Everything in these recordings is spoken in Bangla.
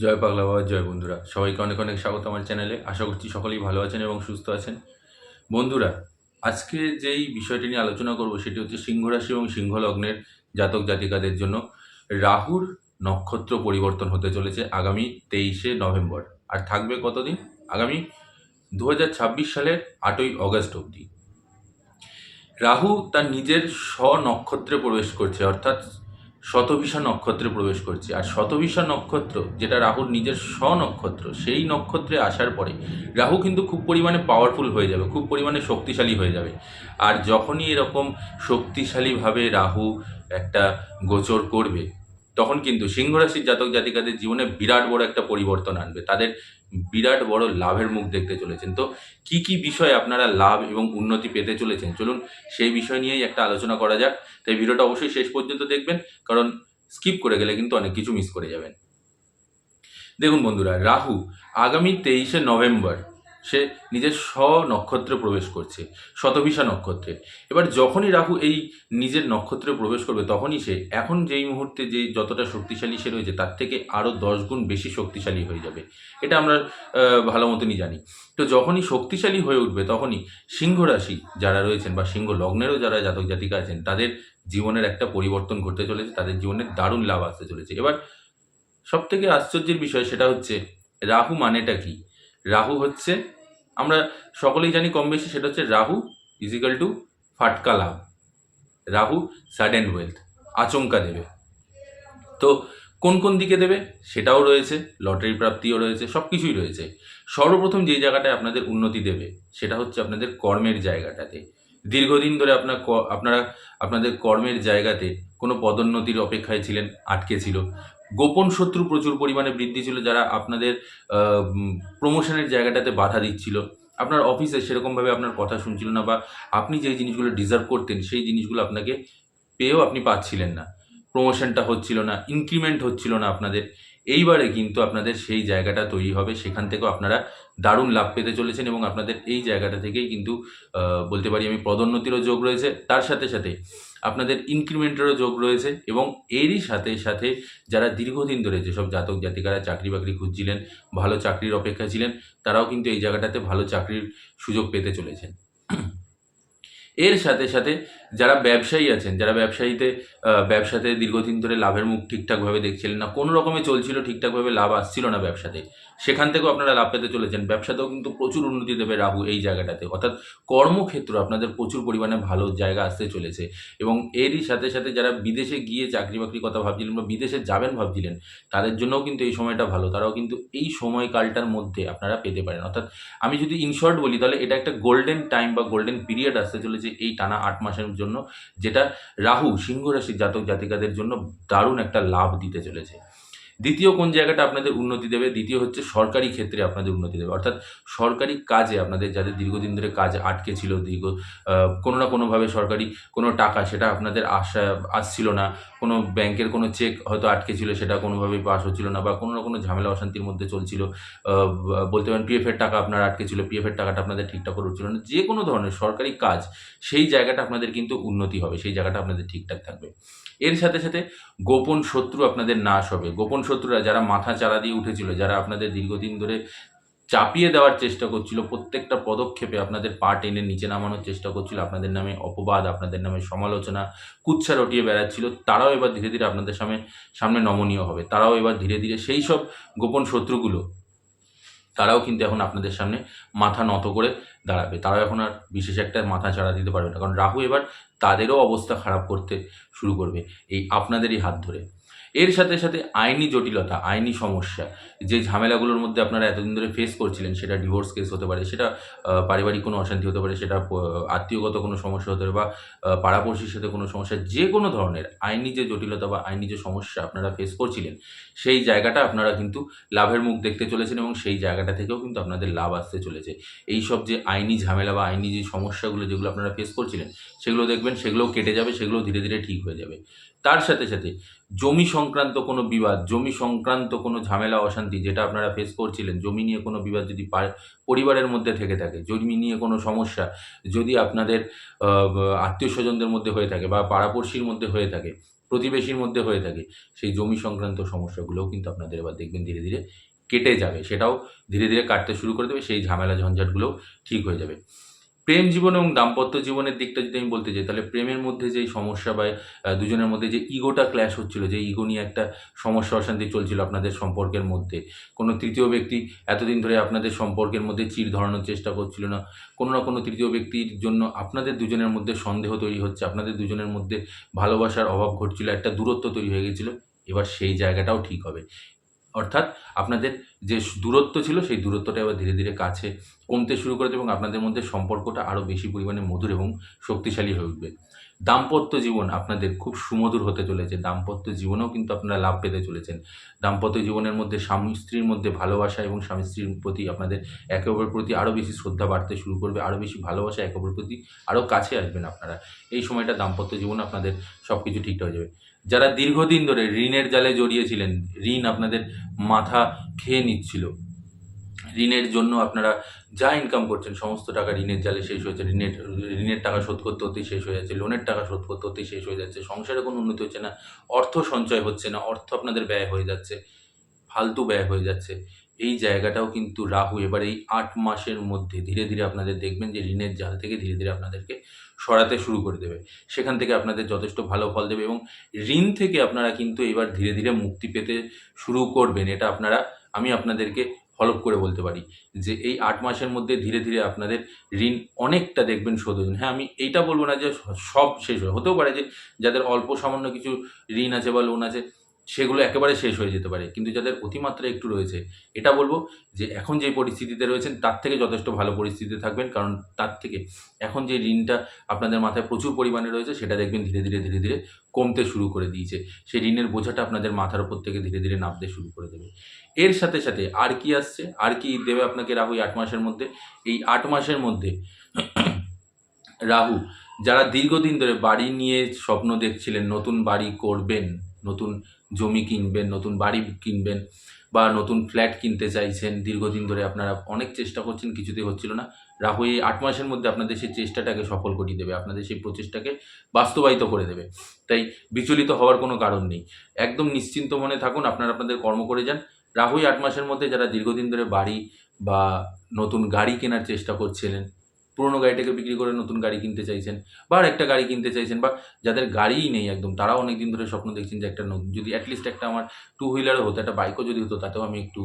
জয় পাগলা বাবা, জয় বন্ধুরা। সবাইকে অনেক অনেক স্বাগত আমার চ্যানেলে। আশা করছি সকলেই ভালো আছেন এবং সুস্থ আছেন। বন্ধুরা, আজকে যেই বিষয়টি নিয়ে আলোচনা করব সেটি হচ্ছে সিংহ রাশি এবং সিংহ লগ্নের জাতক জাতিকাদের জন্য রাহুর নক্ষত্র পরিবর্তন হতে চলেছে আগামী তেইশে নভেম্বর। আর থাকবে কতদিন? আগামী দু হাজার ছাব্বিশ সালের আটই অগস্ট অবধি। রাহু তার নিজের স্বনক্ষত্রে প্রবেশ করছে, অর্থাৎ শতভিষা নক্ষত্রে প্রবেশ করছে। আর শতভিষা নক্ষত্র, যেটা রাহুর নিজের স্ব নক্ষত্র সেই নক্ষত্রে আসার পরে রাহু কিন্তু খুব পরিমাণে পাওয়ারফুল হয়ে যাবে, খুব পরিমাণে শক্তিশালী হয়ে যাবে। আর যখনই এরকম শক্তিশালীভাবে রাহু একটা গোচর করবে তখন কিন্তু সিংহ রাশির জাতক জাতিকাদের জীবনে বিরাট বড় একটা পরিবর্তন আনবে। তাদের বিরাট বড় লাভের মুখ দেখতে চলেছেন। তো কি কি বিষয়ে আপনারা লাভ এবং উন্নতি পেতে চলেছেন? চলুন সেই বিষয় নিয়েই একটা আলোচনা করা যাক। তাই ভিডিওটা অবশ্যই শেষ পর্যন্ত দেখবেন, কারণ স্কিপ করে গেলে কিন্তু অনেক কিছু মিস করে যাবেন। দেখুন বন্ধুরা, রাহু আগামী তেইশে নভেম্বর সে নিজের স্ব নক্ষত্রে প্রবেশ করছে শতভিষা নক্ষত্রে। এবার যখনই রাহু এই নিজের নক্ষত্রে প্রবেশ করবে, তখনই সে, এখন যেই মুহূর্তে যে যতটা শক্তিশালী সে রয়েছে, তার থেকে আরও দশ গুণ বেশি শক্তিশালী হয়ে যাবে। এটা আমরা ভালো মতনই জানি। তো যখনই শক্তিশালী হয়ে উঠবে, তখনই সিংহ রাশি যারা রয়েছেন বা সিংহ লগ্নেরও যারা জাতক জাতিকা আছেন, তাদের জীবনের একটা পরিবর্তন ঘটতে চলেছে, তাদের জীবনে দারুণ লাভ আসতে চলেছে। এবার সব থেকে আশ্চর্যের বিষয় সেটা হচ্ছে, রাহু মানেটা কি? রাহু হচ্ছে আমরা সকলেই জানি কম বেশি সেটা হচ্ছে রাহু ইজিক্যাল টু ফাটকা লাভ। রাহু সাডেন ওয়েলথ আচমকা দেবে। তো কোন কোন দিকে দেবে? সেটাও রয়েছে, লটারি প্রাপ্তিও রয়েছে সব কিছুই রয়েছে। সর্বপ্রথম যে জায়গাটায় আপনাদের উন্নতি দেবে, সেটা হচ্ছে আপনাদের কর্মের জায়গাটাতে। দীর্ঘদিন ধরে আপনার আপনারা, আপনাদের কর্মের জায়গাতে কোনো পদোন্নতির অপেক্ষায় ছিলেন, আটকে ছিল। গোপন শত্রু প্রচুর পরিমাণে বৃদ্ধি ছিল যারা আপনাদের প্রমোশনের জায়গাটাতে বাধা দিচ্ছিল। আপনার অফিসে সেরকমভাবে আপনার কথা শুনছিল না বা আপনি যে জিনিসগুলো ডিজার্ভ করতেন, সেই জিনিসগুলো আপনাকে পেয়েও আপনি পাচ্ছিলেন না। প্রমোশনটা হচ্ছিল না ইনক্রিমেন্ট হচ্ছিল না আপনাদের। এইবারে কিন্তু আপনাদের সেই জায়গাটা তৈরি হবে। সেখান থেকেও আপনারা দারুণ লাভ পেতে চলেছেন এবং আপনাদের এই জায়গাটা থেকেই কিন্তু বলতে পারি আমি পদোন্নতিরও যোগ রয়েছে। তার সাথে সাথে আপনাদের ইনক্রিমেন্টেরও যোগ রয়েছে এবং এরই সাথে সাথে যারা দীর্ঘদিন ধরে যেসব জাতক জাতিকারা চাকরি বাকরি খুঁজছিলেন, ভালো চাকরির অপেক্ষা ছিলেন, তারাও কিন্তু এই জায়গাটাতে ভালো চাকরির সুযোগ পেতে চলেছেন। এর সাথে সাথে যারা ব্যবসায়ী আছেন, যারা ব্যবসায়ীতে ব্যবসাতে দীর্ঘদিন ধরে লাভের মুখ ঠিকঠাকভাবে দেখছিলেন না, কোনো রকমে চলছিল ঠিকঠাকভাবে লাভ আসছিল না ব্যবসাতে। সেখান থেকেও আপনারা লাভ পেতে চলেছেন। ব্যবসাতেও কিন্তু প্রচুর উন্নতি দেবে রাহু এই জায়গাটাতে। অর্থাৎ কর্মক্ষেত্র আপনাদের প্রচুর পরিমাণে ভালো জায়গা আসতে চলেছে এবং এরই সাথে সাথে যারা বিদেশে গিয়ে চাকরি বাকরির কথা ভাবছিলেন বা বিদেশে যাবেন ভাবছিলেন, তাদের জন্যও কিন্তু এই সময়টা ভালো। তারাও কিন্তু এই সময়কালটার মধ্যে আপনারা পেতে পারেন। অর্থাৎ আমি যদি ইনশর্ট বলি, তাহলে এটা একটা গোল্ডেন টাইম বা গোল্ডেন পিরিয়ড আসতে চলেছে এই টানা আট মাসের জন্য যেটা রাহু সিংহ রাশির জাতক জাতিকাদের জন্য দারুণ একটা লাভ দিতে চলেছে। দ্বিতীয় কোন জায়গাটা আপনাদের উন্নতি দেবে? দ্বিতীয় হচ্ছে সরকারি ক্ষেত্রে আপনাদের উন্নতি দেবে। অর্থাৎ সরকারি কাজে আপনাদের যাদের দীর্ঘদিন ধরে কাজ আটকে ছিল, দীর্ঘ কোনো না কোনোভাবে সরকারি কোনো টাকা সেটা আপনাদের আসা, আসছিল না। কোনো ব্যাংকের কোনো চেক হয়তো আটকে ছিল, সেটা কোনোভাবেই পাস হচ্ছিল না বা কোনো না কোনো ঝামেলা, অশান্তির মধ্যে চলছিল। বলতে পারেন পিএফের টাকা আপনার আটকে ছিল পিএফের টাকাটা আপনাদের ঠিকঠাক করে উঠছিল না। যে কোনো ধরনের সরকারি কাজ, সেই জায়গাটা আপনাদের কিন্তু উন্নতি হবে, সেই জায়গাটা আপনাদের ঠিকঠাক থাকবে। এর সাথে সাথে গোপন শত্রু আপনাদের নাশ হবে। গোপন শত্রুরা যারা মাথা চারা দিয়ে উঠেছিল, যারা আপনাদের দীর্ঘদিন ধরে চাপিয়ে দেওয়ার চেষ্টা করছিল, প্রত্যেকটা পদক্ষেপে আপনাদের পা টেনে নিচে নামানোর চেষ্টা করছিল, আপনাদের নামে অপবাদ, আপনাদের নামে সমালোচনা কুচ্ছা রটিয়ে বেড়াচ্ছিল, তারাও এবার ধীরে ধীরে আপনাদের সামনে সামনে নমনীয় হবে। তারাও এবার ধীরে ধীরে সেই সব গোপন শত্রুগুলো, তারাও কিন্তু এখন আপনাদের সামনে মাথা নত করে দাঁড়াবে। তারাও এখন আর বিশেষ একটা মাথা চাড়া দিতে পারবে না। কারণ রাহু এবার তাদেরও অবস্থা খারাপ করতে শুরু করবে, এই আপনাদেরই হাত ধরে। এর সাথে সাথে আইনি জটিলতা আইনি সমস্যা। যে ঝামেলাগুলোর মধ্যে আপনারা এতদিন ধরে ফেস করছিলেন, সেটা ডিভোর্স কেস হতে পারে, সেটা পারিবারিক কোনো অশান্তি হতে পারে, সেটা আত্মীয়গত কোনো সমস্যা হতে পারে বা পাড়াপড়শির সাথে কোনো সমস্যা, যে কোনো ধরনের আইনি যে জটিলতা বা আইনি যে সমস্যা আপনারা ফেস করছিলেন, সেই জায়গাটা আপনারা কিন্তু লাভের মুখ দেখতে চলেছেন এবং সেই জায়গাটা থেকেও কিন্তু আপনাদের লাভ আসতে চলেছে। এই সব যে আইনি ঝামেলা বা আইনি যে সমস্যাগুলো যেগুলো আপনারা ফেস করছিলেন, সেগুলো দেখবেন, সেগুলোও কেটে যাবে সেগুলো ধীরে ধীরে ঠিক হয়ে যাবে। তার সাথে সাথে জমি সংক্রান্ত কোনো বিবাদ, জমি সংক্রান্ত কোনো ঝামেলা, অশান্তি যেটা আপনারা ফেস করছিলেন। জমি নিয়ে কোনো বিবাদ যদি পরিবারের মধ্যে থেকে থাকে, জমি নিয়ে কোনো সমস্যা যদি আপনাদের আত্মীয় স্বজনদের মধ্যে হয়ে থাকে বা পাড়াপড়শির মধ্যে হয়ে থাকে, প্রতিবেশীর মধ্যে হয়ে থাকে, সেই জমি সংক্রান্ত সমস্যাগুলোও কিন্তু আপনাদের এবার দেখবেন ধীরে ধীরে কেটে যাবে। সেটাও ধীরে ধীরে কাটতে শুরু করে দেবে, সেই ঝামেলা ঝঞ্ঝাটগুলোও ঠিক হয়ে যাবে। প্রেম জীবন এবং দাম্পত্য জীবনের দিকটা যদি আমি বলতে চাই তাহলে প্রেমের মধ্যে যেই সমস্যা বা দুজনের মধ্যে যে ইগোটা ক্ল্যাশ হচ্ছিল, যে ইগো নিয়ে একটা সমস্যা অশান্তি চলছিল আপনাদের সম্পর্কের মধ্যে, কোনো তৃতীয় ব্যক্তি এতদিন ধরে আপনাদের সম্পর্কের মধ্যে চির ধরানোর চেষ্টা করছিল না, কোনো না কোনো তৃতীয় ব্যক্তির জন্য আপনাদের দুজনের মধ্যে সন্দেহ তৈরি হচ্ছে, আপনাদের দুজনের মধ্যে ভালোবাসার অভাব ঘটছিল, একটা দূরত্ব তৈরি হয়ে গেছিল, এবার সেই জায়গাটাও ঠিক হবে। অর্থাৎ আপনাদের যে দূরত্ব ছিল, সেই দূরত্বটা এবার ধীরে ধীরে কাছে কমতে শুরু করে দেবে এবং আপনাদের মধ্যে সম্পর্কটা আরও বেশি পরিমাণে মধুর এবং শক্তিশালী হয়ে উঠবে। দাম্পত্য জীবন আপনাদের খুব সুমধুর হতে চলেছে। দাম্পত্য জীবনেও কিন্তু আপনারা লাভ পেতে চলেছেন। দাম্পত্য জীবনের মধ্যে স্বামী স্ত্রীর মধ্যে ভালোবাসা এবং স্বামী স্ত্রীর প্রতি আপনাদের একে অপরের প্রতি আরও বেশি শ্রদ্ধা বাড়তে শুরু করবে আরও বেশি ভালোবাসা একে অপরের প্রতি আরও কাছে আসবেন আপনারা। এই সময়টা দাম্পত্য জীবন আপনাদের সব কিছু ঠিকঠাক হয়ে যাবে। যারা দীর্ঘদিন ধরে ঋণের জালে জড়িয়েছিলেন, ঋণ আপনাদের মাথা খেয়ে নিচ্ছিল। ঋণের জন্য আপনারা যা ইনকাম করছেন, সমস্ত টাকা ঋণের জালে শেষ হয়েছে। ঋণের ঋণের টাকা শোধ করতে হতেই শেষ হয়ে যাচ্ছে লোনের টাকা শোধ করতে হতেই শেষ হয়ে যাচ্ছে, সংসারে কোনো উন্নতি হচ্ছে না, অর্থ সঞ্চয় হচ্ছে না, অর্থ আপনাদের ব্যয় হয়ে যাচ্ছে, ফালতু ব্যয় হয়ে যাচ্ছে। এই জায়গাটাও কিন্তু রাহু, এবার এই আট মাসের মধ্যে ধীরে ধীরে আপনাদের দেখবেন যে ঋণের জাল থেকে ধীরে ধীরে আপনাদেরকে সরাতে শুরু করে দেবে। সেখান থেকে আপনাদের যথেষ্ট ভালো ফল দেবে এবং ঋণ থেকে আপনারা কিন্তু এবার ধীরে ধীরে মুক্তি পেতে শুরু করবেন। এটা আপনারা, আমি আপনাদেরকে হলপ করে বলতে পারি যে এই আট মাসের মধ্যে ধীরে ধীরে আপনাদের ঋণ অনেকটা দেখবেন শোধ হয়ে হ্যাঁ আমি এইটা বলব না যে সব শেষ হয় হতেও পারে যে যাদের অল্প সামান্য কিছু ঋণ আছে বা লোন আছে সেগুলো একেবারে শেষ হয়ে যেতে পারে। কিন্তু যাদের অতিমাত্রা একটু রয়েছে, এটা বলব যে এখন যে পরিস্থিতিতে রয়েছেন, তার থেকে যথেষ্ট ভালো পরিস্থিতিতে থাকবেন। কারণ তার থেকে এখন যে ঋণটা আপনাদের মাথায় প্রচুর পরিমাণে রয়েছে, সেটা দেখবেন ধীরে ধীরে ধীরে ধীরে কমতে শুরু করে দিয়েছে। সেই ঋণের বোঝাটা আপনাদের মাথার উপর থেকে ধীরে ধীরে নামতে শুরু করে দেবে। এর সাথে সাথে আর কি আসছে? আর কি দেবে আপনাকে রাহু আট মাসের মধ্যে? এই আট মাসের মধ্যে রাহু, যারা দীর্ঘদিন ধরে বাড়ি নিয়ে স্বপ্ন দেখছিলেন, নতুন বাড়ি করবেন, নতুন জমি কিনবেন, নতুন বাড়ি কিনবেন বা নতুন ফ্ল্যাট কিনতে চাইছেন, দীর্ঘদিন ধরে আপনারা অনেক চেষ্টা করছেন, কিছুতেই হচ্ছিল না। রাহু, এই আট মাসের মধ্যে আপনাদের সেই চেষ্টাটাকে সফল করিয়ে দেবে, আপনাদের সেই প্রচেষ্টাকে বাস্তবায়িত করে দেবে। তাই বিচলিত হওয়ার কোনো কারণ নেই। একদম নিশ্চিন্ত মনে থাকুন, আপনারা আপনাদের কর্ম করে যান। রাহুই আট মাসের মধ্যে যারা দীর্ঘদিন ধরে বাড়ি বা নতুন গাড়ি কেনার চেষ্টা করছিলেন পুরোনো গাড়িটাকে বিক্রি করে নতুন গাড়ি কিনতে চাইছেন বা আর একটা গাড়ি কিনতে চাইছেন বা যাদের গাড়িই নেই একদম, তারাও অনেক দিন ধরে স্বপ্ন দেখছেন যে একটা নতুন- যদি অ্যাটলিস্ট একটা আমার টু হুইলারও হতো, একটা বাইকও যদি হতো, তাতেও আমি একটু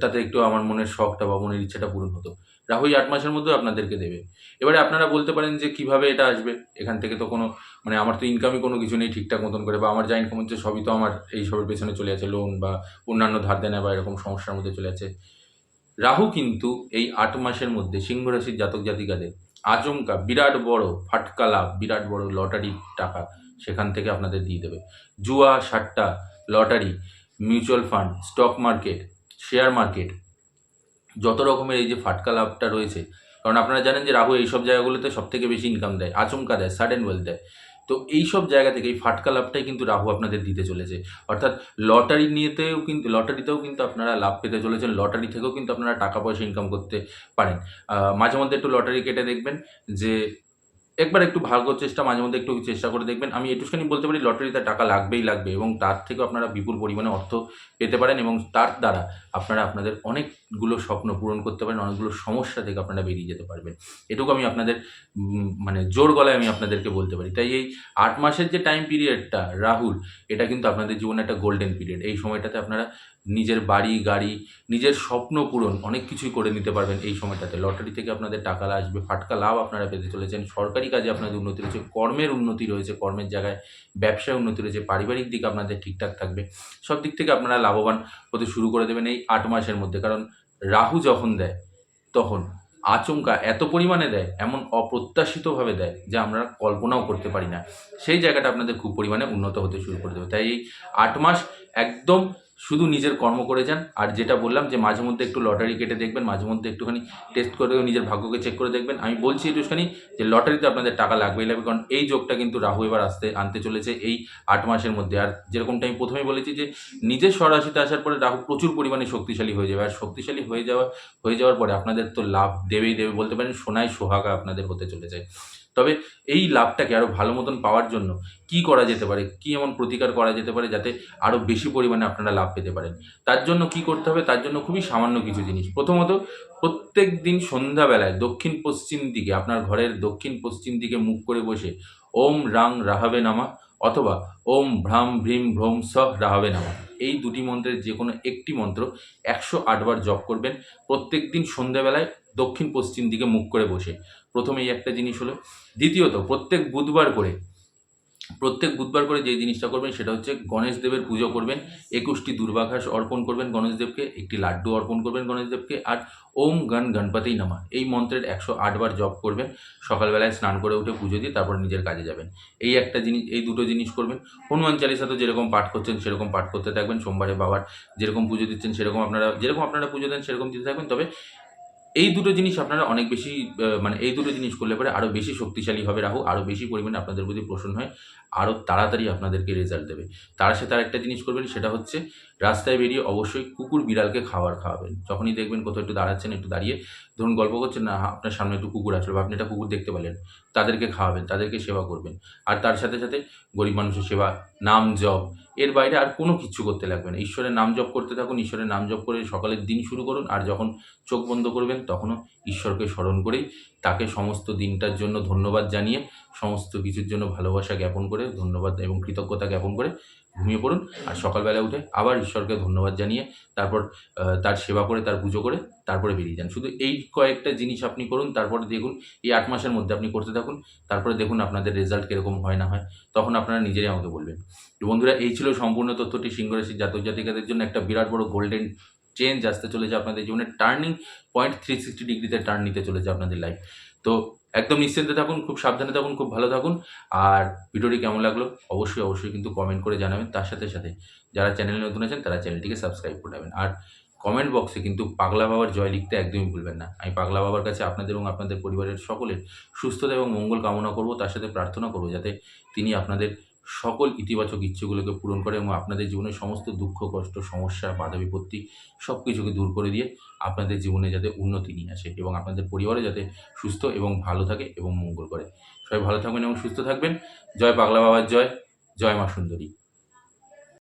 তাতে একটু আমার মনের শখটা বা মনের ইচ্ছাটা পূরণ হতো। রাহুই আট মাসের মধ্যেও আপনাদেরকে দেবে। এবারে আপনারা বলতে পারেন যে কীভাবে এটা আসবে? এখান থেকে তো কোনো মানে আমার তো ইনকামই কোনো কিছু নেই ঠিকঠাক মতন করে, বা আমার যা ইনকাম হচ্ছে সবই তো আমার এই সবের পেছনে চলে আছে লোন বা অন্যান্য ধার দেনা বা এরকম সমস্যার মধ্যে চলে আছে। রাহু কিন্তু এই আট মাসের মধ্যে সিংহ রাশির জাতক জাতিকাদের আচমকা বিরাট বড় ফাটকা লাভ, বিরাট বড় লটারির টাকা সেখান থেকে আপনাদের দিয়ে দেবে। জুয়া সাট্টা, lottery, mutual fund, stock market, share market, যত রকমের এই যে ফাটকা লাভটা রয়েছে, কারণ আপনারা জানেন যে রাহু এইসব জায়গাগুলোতে সব থেকে বেশি ইনকাম দেয়, আচমকা দেয় সাডেন ওয়েলথ দেয়। তো এই সব জায়গা থেকে এই ফাটকা লাভটাই কিন্তু রাহু আপনাদের দিতে চলেছে। অর্থাৎ লটারি নিয়েতেও কিন্তু, লটারিতেও কিন্তু আপনারা লাভ পেতে চলেছেন, লটারি থেকেও কিন্তু আপনারা টাকা পয়সা ইনকাম করতে পারেন। মাঝে মধ্যে একটু লটারি কেটে দেখবেন যে একবার একটু ভাগ্য চেষ্টা, মাঝে মধ্যে একটু চেষ্টা করে দেখবেন। আমি এটুখানি বলতে পারি, লটারিতে টাকা লাগবেই লাগবে এবং তার থেকেও আপনারা বিপুল পরিমাণে অর্থ পেতে পারেন এবং তার দ্বারা আপনারা আপনাদের অনেকগুলো স্বপ্ন পূরণ করতে পারেন, অনেকগুলো সমস্যা থেকে আপনারা বেরিয়ে যেতে পারবেন। এটুকু আমি আপনাদের মানে জোর গলায় আমি আপনাদেরকে বলতে পারি। তাই এই আট মাসের যে টাইম পিরিয়ডটা রাহুল, এটা কিন্তু আপনাদের জীবনে একটা গোল্ডেন পিরিয়ড এই সময়টাতে আপনারা নিজের বাড়ি, গাড়ি, নিজের স্বপ্ন পূরণ অনেক কিছুই করে নিতে পারবেন এই সময়টাতে। লটারি থেকে আপনাদের টাকা আসবে, ফাটকা লাভ আপনারা পেতে চলেছেন। সরকারি কাজে আপনাদের উন্নতি রয়েছে, কর্মের উন্নতি রয়েছে, কর্মের জায়গায় ব্যবসায় উন্নতি রয়েছে, পারিবারিক দিক আপনাদের ঠিকঠাক থাকবে, সব দিক থেকে আপনারা লাভবান হতে শুরু করে দেবেন এই আট মাসের মধ্যে, কারণ রাহু যখন দেয়, তখন আচমকা এত পরিমাণে দেয়, এমন অপ্রত্যাশিতভাবে দেয় যে আমরা কল্পনাও করতে পারি না। সেই জায়গাটা আপনাদের খুব পরিমাণে উন্নত হতে শুরু করে দেবে। তাই এই আট মাস একদম শুধু নিজের কর্ম করে যান। আর যেটা বললাম যে মাঝে মধ্যে একটু লটারি কেটে দেখবেন, মাঝে মধ্যে একটুখানি টেস্ট করে নিজের ভাগ্যকে চেক করে দেখবেন। আমি বলছি একটুখানি যে লটারিতে আপনাদের টাকা লাগবেই লাগবে, কারণ এই যোগটা কিন্তু রাহু এবার আসতে, আনতে চলেছে এই আট মাসের মধ্যে। আর যেরকমটা আমি প্রথমেই বলেছি যে নিজের স্বরাশিতে আসার পরে রাহু প্রচুর পরিমাণে শক্তিশালী হয়ে যাবে। আর শক্তিশালী হয়ে যাওয়া, হয়ে যাওয়ার পরে আপনাদের তো লাভ দেবেই দেবে বলতে পারেন, সোনায় সোহাগা আপনাদের হতে চলেছে। তবে এই লাভটাকে আরও ভালো মতন পাওয়ার জন্য কি করা যেতে পারে? কি এমন প্রতিকার করা যেতে পারে যাতে আরও বেশি পরিমাণে আপনারা লাভ পেতে পারেন? তার জন্য কি করতে হবে? তার জন্য খুবই সামান্য কিছু জিনিস। প্রথমত, প্রত্যেক দিন সন্ধ্যাবেলায় দক্ষিণ পশ্চিম দিকে, আপনার ঘরের দক্ষিণ পশ্চিম দিকে মুখ করে বসে ওম রাং রাহাবে নামা অথবা ওম ভ্রাম ভ্রীম ভ্রম সহ রাহাবে নামা। এই দুটি মন্ত্রের যে কোনো একটি মন্ত্র একশো আটবার জপ করবেন। প্রত্যেক দিন সন্ধ্যাবেলায় দক্ষিণ পশ্চিম দিকে মুখ করে বসে। প্রথমে এই একটা জিনিস হলো, দ্বিতীয়ত প্রত্যেক বুধবার করে প্রত্যেক বুধবার করে যে জিনিসটা করবেন সেটা হচ্ছে গণেশ দেবের পুজো করবেন, একুশটি দুর্বাঘাস অর্পণ করবেন গণেশদেবকে একটি লাড্ডু অর্পণ করবেন গণেশদেবকে আর ওম গণ গণপতি নামা। এই মন্ত্রের একশো আটবার জপ করবেন, সকালবেলায় স্নান করে উঠে পুজো দিয়ে তারপর নিজের কাজে যাবেন। এই একটা জিনিস, এই দুটো জিনিস করবেন। হনুমান চালিসা তো যেরকম পাঠ করছেন সেরকম পাঠ করতে থাকবেন, সোমবারে বাবার যেরকম পুজো দিচ্ছেন সেরকম আপনারা, যেরকম আপনারা পুজো দেন সেরকম দিতে থাকবেন। তবে এই দুটো জিনিস আপনারা অনেক বেশি মানে এই দুটো জিনিস করলে পরে আরও বেশি শক্তিশালী হবে রাহু আরও বেশি পরিমাণে আপনাদের প্রতি প্রসন্ন হয় আরও তাড়াতাড়ি আপনাদেরকে রেজাল্ট দেবে। তার সাথে আরেকটা জিনিস করবেন, সেটা হচ্ছে রাস্তায় বেরিয়ে অবশ্যই কুকুর বিড়ালকে খাবার খাওয়াবেন। যখনই দেখবেন কোথাও একটু দাঁড়াচ্ছেন, একটু দাঁড়িয়ে ধরুন গল্প করছেন, না, আপনার সামনে একটু কুকুর আসলো বা আপনি একটা কুকুর দেখতে পেলেন, তাদেরকে খাওয়াবেন, তাদেরকে সেবা করবেন। আর তার সাথে সাথে গরিব মানুষের সেবা, নাম জপ, এর বাইরে আর কোনো কিছু করতে লাগবে না। ঈশ্বরের নাম জপ করতে থাকুন, ঈশ্বরের নাম জপ করে সকালের দিন শুরু করুন, আর যখন চোখ বন্ধ করবেন তখনও ঈশ্বরকে স্মরণ করেই তাকে সমস্ত দিনটার জন্য ধন্যবাদ জানিয়ে, সমস্ত কিছুর জন্য ভালোবাসা জ্ঞাপন করে, ধন্যবাদ এবং কৃতজ্ঞতা জ্ঞাপন করে ঘুমিয়ে পড়ুন আর সকালবেলা উঠে আবার ঈশ্বরকে ধন্যবাদ জানিয়ে তারপর তার সেবা করে, তার পুজো করে তারপরে বেরিয়ে যান। শুধু এই কয়েকটা জিনিস আপনি করুন, তারপরে দেখুন, এই আট মাসের মধ্যে আপনি করতে থাকুন, তারপরে দেখুন আপনাদের রেজাল্ট কীরকম হয় না হয়, তখন আপনারা নিজেরাই আমাকে বলবেন। তো বন্ধুরা, এই ছিল সম্পূর্ণ তথ্যটি সিংহরাশির জাতক জাতিকাদের জন্য একটা বিরাট বড় গোল্ডেন চেঞ্জ আসতে চলেছে আপনাদের জীবনে টার্নিং পয়েন্ট থ্রি সিক্সটি ডিগ্রিতে টার্ন নিতে চলেছে আপনাদের লাইফ তো একদম নিশ্চিন্তে থাকুন, খুব সাবধানে থাকুন, খুব ভালো থাকুন। আর ভিডিওটি কেমন লাগল? অবশ্যই অবশ্যই কিন্তু কমেন্ট করে জানাবেন। তার সাথে সাথে যারা চ্যানেলে নতুন আছেন, তারা চ্যানেলটিকে সাবস্ক্রাইব করে নেবেন। আর কমেন্ট বক্সে কিন্তু পাগলা বাবার জয় লিখতে একদমই ভুলবেন না। আমি পাগলা বাবার কাছে আপনাদের এবং আপনাদের পরিবারের সকলের সুস্থতা এবং মঙ্গল কামনা করব। তার সাথে প্রার্থনা করব যাতে তিনি আপনাদের সকল ইতিবাচক ইচ্ছেগুলোকে পূরণ করে এবং আপনাদের জীবনের সমস্ত দুঃখ, কষ্ট, সমস্যা, বাধা, বিপত্তি সব কিছুকে দূর করে দিয়ে আপনাদের জীবনে যাতে উন্নতি নিয়ে আসে এবং আপনাদের পরিবারে যাতে সুস্থ এবং ভালো থাকে এবং মঙ্গল করে। সবাই ভালো থাকবেন এবং সুস্থ থাকবেন। জয় পাগলা বাবার জয়। জয় মা সুন্দরী।